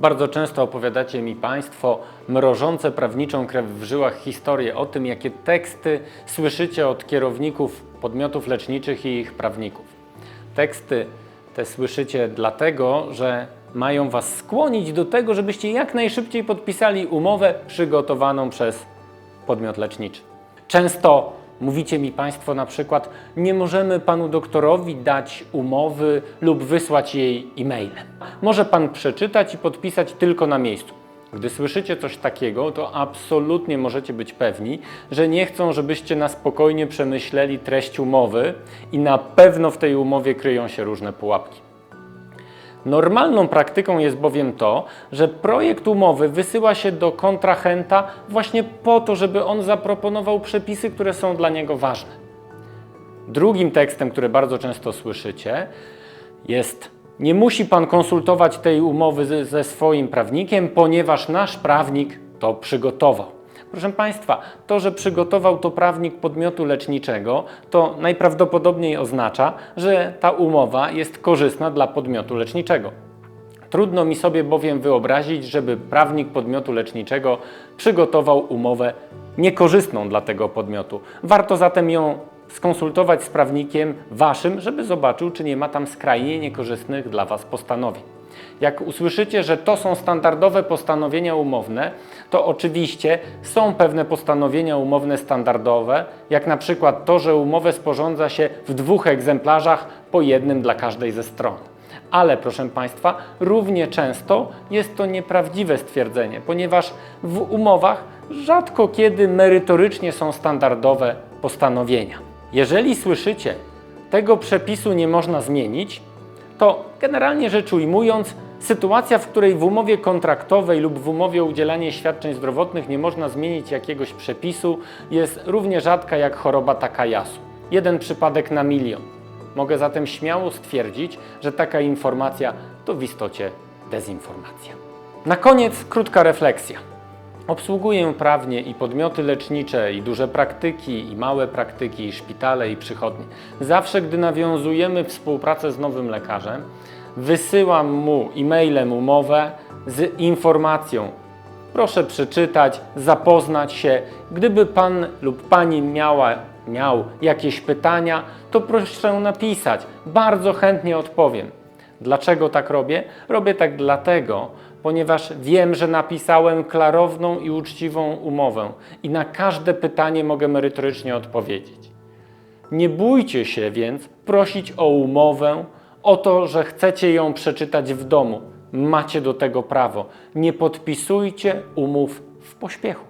Bardzo często opowiadacie mi Państwo mrożące prawniczą krew w żyłach historie o tym, jakie teksty słyszycie od kierowników podmiotów leczniczych i ich prawników. Teksty te słyszycie dlatego, że mają Was skłonić do tego, żebyście jak najszybciej podpisali umowę przygotowaną przez podmiot leczniczy. Często mówicie mi Państwo na przykład, nie możemy Panu doktorowi dać umowy lub wysłać jej e-mailem. Może Pan przeczytać i podpisać tylko na miejscu. Gdy słyszycie coś takiego, to absolutnie możecie być pewni, że nie chcą, żebyście na spokojnie przemyśleli treść umowy i na pewno w tej umowie kryją się różne pułapki. Normalną praktyką jest bowiem to, że projekt umowy wysyła się do kontrahenta właśnie po to, żeby on zaproponował przepisy, które są dla niego ważne. Drugim tekstem, który bardzo często słyszycie, jest: Nie musi pan konsultować tej umowy ze, ze swoim prawnikiem, ponieważ nasz prawnik to przygotował. Proszę Państwa, to, że przygotował to prawnik podmiotu leczniczego, to najprawdopodobniej oznacza, że ta umowa jest korzystna dla podmiotu leczniczego. Trudno mi sobie bowiem wyobrazić, żeby prawnik podmiotu leczniczego przygotował umowę niekorzystną dla tego podmiotu. Warto zatem ją skonsultować z prawnikiem waszym, żeby zobaczył, czy nie ma tam skrajnie niekorzystnych dla was postanowień. Jak usłyszycie, że to są standardowe postanowienia umowne, to oczywiście są pewne postanowienia umowne standardowe, jak na przykład to, że umowę sporządza się w dwóch egzemplarzach, po jednym dla każdej ze stron. Ale proszę Państwa, równie często jest to nieprawdziwe stwierdzenie, ponieważ w umowach rzadko kiedy merytorycznie są standardowe postanowienia. Jeżeli słyszycie, tego przepisu nie można zmienić, to generalnie rzecz ujmując, sytuacja, w której w umowie kontraktowej lub w umowie o udzielanie świadczeń zdrowotnych nie można zmienić jakiegoś przepisu, jest równie rzadka jak choroba Takayasu. Jeden przypadek na milion. Mogę zatem śmiało stwierdzić, że taka informacja to w istocie dezinformacja. Na koniec krótka refleksja. Obsługuję prawnie i podmioty lecznicze, i duże praktyki, i małe praktyki, i szpitale, i przychodnie. Zawsze, gdy nawiązujemy współpracę z nowym lekarzem, wysyłam mu e-mailem umowę z informacją. Proszę przeczytać, zapoznać się. Gdyby pan lub pani miała, miał jakieś pytania, to proszę napisać. Bardzo chętnie odpowiem. Dlaczego tak robię? Robię tak dlatego, ponieważ wiem, że napisałem klarowną i uczciwą umowę i na każde pytanie mogę merytorycznie odpowiedzieć. Nie bójcie się więc prosić o umowę, o to, że chcecie ją przeczytać w domu. Macie do tego prawo. Nie podpisujcie umów w pośpiechu.